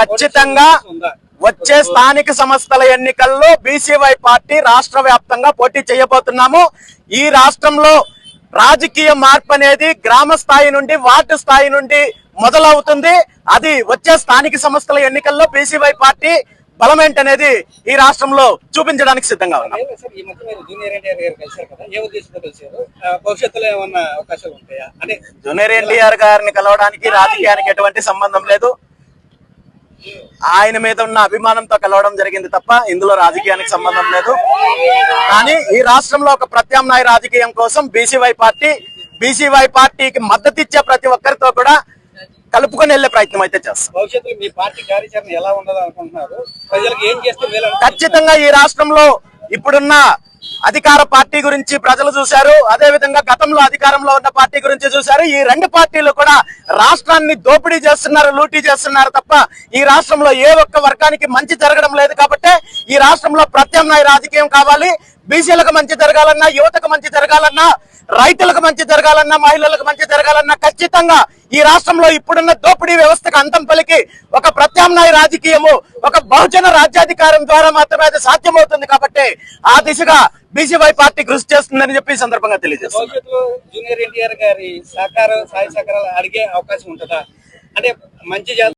ఖచ్చితంగా వచ్చే స్థానిక సంస్థల ఎన్నికల్లో బీసీవై పార్టీ రాష్ట్ర వ్యాప్తంగా పోటీ చేయబోతున్నాము. ఈ రాష్ట్రంలో రాజకీయ మార్పు అనేది గ్రామ స్థాయి నుండి వార్డు స్థాయి నుండి మొదలవుతుంది. అది వచ్చే స్థానిక సంస్థల ఎన్నికల్లో బీసీవై పార్టీ బలమేంటి అనేది ఈ రాష్ట్రంలో చూపించడానికి సిద్ధంగా ఉన్నాం. జూనియర్ ఎన్టీఆర్ గారిని కలవడానికి రాజకీయానికి ఎటువంటి సంబంధం లేదు. ఆయన మీద ఉన్న అభిమానంతో కలవడం జరిగింది తప్ప ఇందులో రాజకీయానికి సంబంధం లేదు. కానీ ఈ రాష్ట్రంలో ఒక ప్రత్యామ్నాయ రాజకీయం కోసం బీసీవై పార్టీ బీసీవై పార్టీకి మద్దతు ఇచ్చే ప్రతి ఒక్కరితో కూడా కలుపుకొని వెళ్ళే ప్రయత్నం అయితే చేస్తాం. భవిష్యత్తులో మీ పార్టీ కార్యాచరణ ఎలా ఉండదు అనుకుంటున్నారు? ప్రజలకు ఏం చేస్తే వీళ్ళు ఖచ్చితంగా ఈ రాష్ట్రంలో ఇప్పుడున్న అధికార పార్టీ గురించి ప్రజలు చూశారు. అదే విధంగా గతంలో అధికారంలో ఉన్న పార్టీ గురించి చూశారు. ఈ రెండు పార్టీలు కూడా రాష్ట్రాన్ని దోపిడీ చేస్తున్నారు లూటీ చేస్తున్నారు తప్ప ఈ రాష్ట్రంలో ఏ ఒక్క వర్గానికి మంచి జరగడం లేదు కాబట్టి ఈ రాష్ట్రంలో ప్రత్యామ్నాయ రాజకీయం కావాలి. బీసీలకు మంచి జరగాలన్నా యువతకు మంచి జరగాలన్నా రైతులకు మంచి జరగాలన్నా మహిళలకు మంచి జరగాలన్నా ఖచ్చితంగా ఈ రాష్ట్రంలో ఇప్పుడున్న దోపిడీ వ్యవస్థకు అంతం పలికి ఒక ప్రత్యామ్నాయ రాజకీయము ఒక బహుజన రాజ్యాధికారం ద్వారా మాత్రమే అది సాధ్యమవుతుంది కాబట్టి ఆ దిశగా బీసీవై పార్టీ కృషి చేస్తుందని చెప్పి ఈ సందర్భంగా తెలియజేస్తారు జూనియర్ గారి సహకారాలు అడిగే అవకాశం ఉంటుందా? అంటే మంచి